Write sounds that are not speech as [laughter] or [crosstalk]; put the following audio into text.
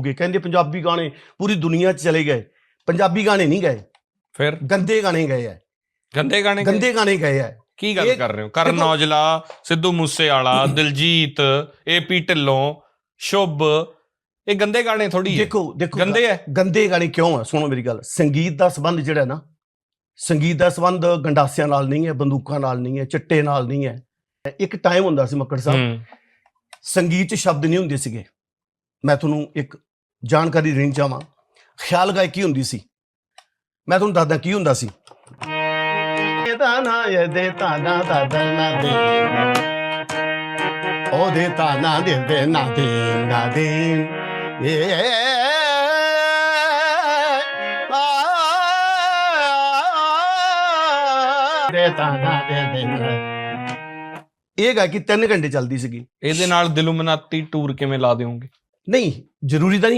ਗਏ। ਕਹਿੰਦੇ ਪੰਜਾਬੀ ਗਾਣੇ ਪੂਰੀ ਦੁਨੀਆ 'ਚ ਚਲੇ ਗਏ। ਪੰਜਾਬੀ ਗਾਣੇ ਨਹੀਂ ਗਏ। ਫਿਰ? ਗੰਦੇ ਗਾਣੇ ਗਏ ਆ ਗੰਦੇ ਗਾਣੇ? ਗੰਦੇ ਗਾਣੇ ਗਏ ਆ ਕੀ ਗੱਲ ਕਰ ਰਹੇ ਹੋ? ਕਰਨ ਔਜਲਾ ਸਿੱਧੂ ਮੂਸੇਵਾਲਾ [coughs] ਦਿਲਜੀਤ ਏਪੀ ਢਿੱਲੋਂ ਸ਼ੁਭ ਇਹ ਗੰਦੇ ਗਾਣੇ ਥੋੜੀ ਹੈ ਦੇਖੋ ਦੇਖੋ ਗੰਦੇ ਹੈ ਗੰਦੇ ਗਾਣੇ ਕਿਉਂ ਆ ਸੁਣੋ ਮੇਰੀ ਗੱਲ। ਸੰਗੀਤ ਦਾ ਸਬੰਧ ਜਿਹੜਾ ਨਾ ਸੰਗੀਤ ਦਾ ਸਬੰਧ ਗੰਡਾਸਿਆਂ ਨਾਲ ਨਹੀਂ ਹੈ ਬੰਦੂਕਾਂ ਨਾਲ ਨਹੀਂ ਹੈ ਚਿੱਟੇ ਨਾਲ ਨਹੀਂ ਹੈ ਇੱਕ ਟਾਈਮ ਹੁੰਦਾ ਸੀ ਮੱਕੜ ਸਾਹਿਬ। ਸੰਗੀਤ 'ਚ ਸ਼ਬਦ ਨਹੀਂ ਹੁੰਦੇ ਸੀਗੇ। ਮੈਂ ਤੁਹਾਨੂੰ ਇੱਕ ਜਾਣਕਾਰੀ ਦੇਣੀ ਚਾਹਾਂ ਖਿਆਲ ਗਾਇਕੀ ਹੁੰਦੀ ਸੀ? ਮੈਂ ਤੁਹਾਨੂੰ ਦੱਸਦਾ ਕੀ ਹੁੰਦਾ ਸੀ। ਇਹ ਦੇ ਤਾ ਨਾ ਦਾ ਦਾ ਨਾ ਦੇ ਉਹ ਦੇ ਤਾ ਨਾ ਦੇ। ਦੇ ਨਾ ਦੇ ਨਾ ਦੇ ਨਾ ਦੇ ਦੇ ਨਾ ਇਹ ਗਾਇਕੀ 3 ਘੰਟੇ ਚੱਲਦੀ ਸੀਗੀ। ਇਹਦੇ ਨਾਲ ਦਿਲੂਮਨਾਤੀ ਟੂਰ ਕਿਵੇਂ ਲਾ ਦਿਓਗੇ? ਨਹੀਂ ਜ਼ਰੂਰੀ ਤਾਂ ਨਹੀਂ